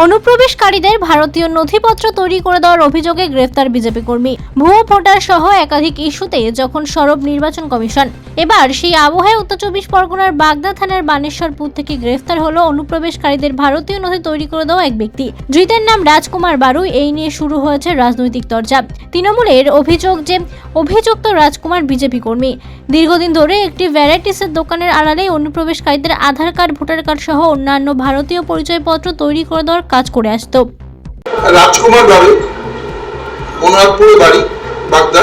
অনুপ্রবেশকারীদের ভারতীয় নথিপত্র তৈরি করে দেওয়ার অভিযোগে গ্রেফতার বিজেপি কর্মী। ভুয়ো ভোটার সহ একাধিক ইস্যুতে যখন সরব নির্বাচন কমিশন। এবার সেই আবহাওয়ায় উত্তর চব্বিশ পরগনার বাগদা থানার বানেশ্বরপুর থেকে গ্রেফতার হলো অনুপ্রবেশকারীদের ভারতীয় নথি তৈরি করে দেওয়া এক ব্যক্তি। ধৃতের নাম রাজকুমার বারু, এই নিয়ে শুরু হয়েছে রাজনৈতিক তরজা। তৃণমূলের অভিযোগ যে, অভিযুক্ত রাজকুমার বিজেপি কর্মী। দীর্ঘদিন ধরে একটি ভ্যারাইটিসের দোকানের আড়ালে অনুপ্রবেশকারীদের আধার কার্ড, ভোটার কার্ড সহ অন্যান্য ভারতীয় পরিচয়পত্র তৈরি করে দেওয়ার কাজ করে আসতো। রাজকুমার বাবু মনোহরপুরে বাড়ি বাগদা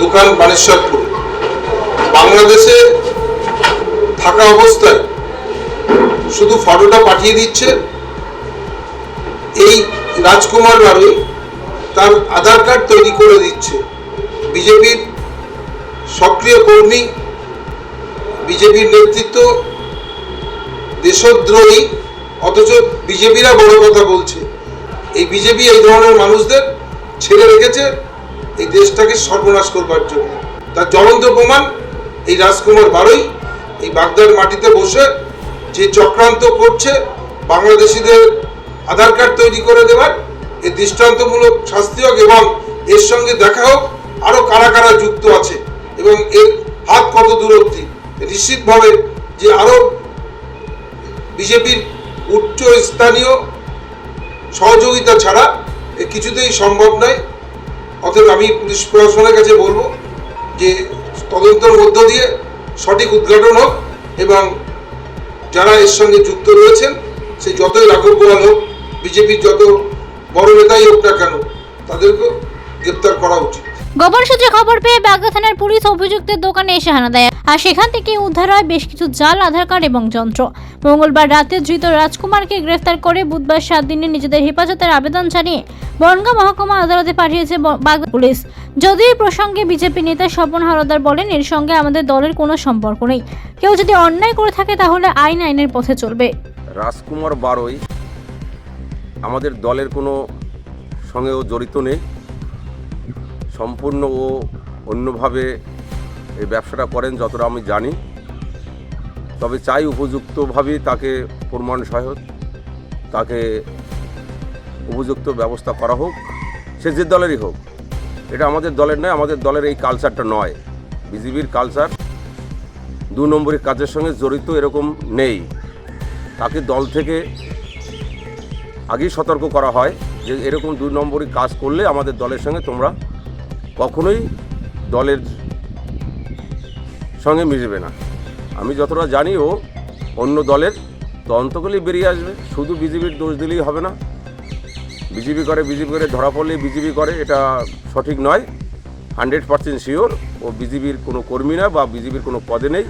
দোকান বানেশ্বরপুর। বাংলাদেশে থাকা অবস্থায় শুধু ফটোটা পাঠিয়ে দিচ্ছে এই রাজকুমার বাবু তার আধার কার্ড তৈরি করে দিচ্ছে। বিজেপির সক্রিয় কর্মী, বিজেপির নেতৃত্ব দেশদ্রোহী অথচ বিজেপিরা বড় কথা বলছে। এই বিজেপি, এই ধরনের মানুষদের ছেড়ে রেখেছে এই দেশটাকে সর্বনাশ করবার জন্য। তার জ্বলন্ত প্রমাণ এই রাজকুমার বারোই এই বাগদার মাটিতে বসে যে চক্রান্ত করছে বাংলাদেশিদের আধার কার্ড তৈরি করে দেওয়ার এই দৃষ্টান্তমূলক শাস্তি হোক এবং এর সঙ্গে দেখা হোক আরও কারা কারা যুক্ত আছে এবং এর হাত কত দূরত্বী নিশ্চিতভাবে যে আরও বিজেপির উচ্চ স্থানীয় সহযোগিতা ছাড়া কিছুতেই সম্ভব নয়। অতএব আমি পুলিশ প্রশাসনের কাছে বলব যে তদন্তের মধ্য দিয়ে সঠিক উদ্ঘাটন হোক এবং যারা এর সঙ্গে যুক্ত রয়েছেন, সে যতই রাঘব গোয়াল হোক, বিজেপির যত বড় নেতাই হোক না কেন, তাদেরকেও গ্রেপ্তার করা উচিত। গোপন সূত্রে খবর পেয়ে বাগদা থানার পুলিশ অভিযুক্তের দোকানে এসে হানা দেয়। আর সেখান থেকে উদ্ধার হয় বেশ কিছু জাল, আধার কার্ড এবং যন্ত্র। মঙ্গলবার রাতে ধৃত রাজকুমারকে গ্রেফতার করে বুধবার সাত দিনে নিজেদের হেফাজতের আবেদন জানিয়ে বনগাঁ মহকুমা আদালতে পাঠিয়েছে বাগদা পুলিশ। যদিও এই প্রসঙ্গে বিজেপি নেতা স্বপন হারদার বলেন, এর সঙ্গে আমাদের দলের কোনো সম্পর্ক নেই। কেউ যদি অন্যায় করে থাকে তাহলে আইন আইনের পথে চলবে। রাজকুমার বারোই আমাদের দলের কোনো সঙ্গেও জড়িত নেই। সম্পূর্ণ ও অন্যভাবে এই ব্যবসাটা করেন যতটা আমি জানি। তবে চাই উপযুক্তভাবেই তাকে প্রমাণ সহায়ক, তাকে উপযুক্ত ব্যবস্থা করা হোক, সে যে দলেরই হোক। এটা আমাদের দলের নয়, আমাদের দলের এই কালচারটা নয়। বিজেপির কালচার দু নম্বরী কাজের সঙ্গে জড়িত এরকম নেই। তাকে দল থেকে আগেই সতর্ক করা হয় যে এরকম দুই নম্বরই কাজ করলে আমাদের দলের সঙ্গে তোমরা কখনোই দলের সঙ্গে মিশবে না। আমি যতটা জানি ও অন্য দলের তদন্ত করলেই বেরিয়ে আসবে। শুধু বিজেপির দোষ দিলেই হবে না। বিজেপি করে বিজেপি করে ধরা পড়লেই বিজেপি করে, এটা সঠিক নয়। হান্ড্রেড পার্সেন্ট শিওর, ও বিজেপির কোনো কর্মী না বা বিজেপির কোনো পদে নেই।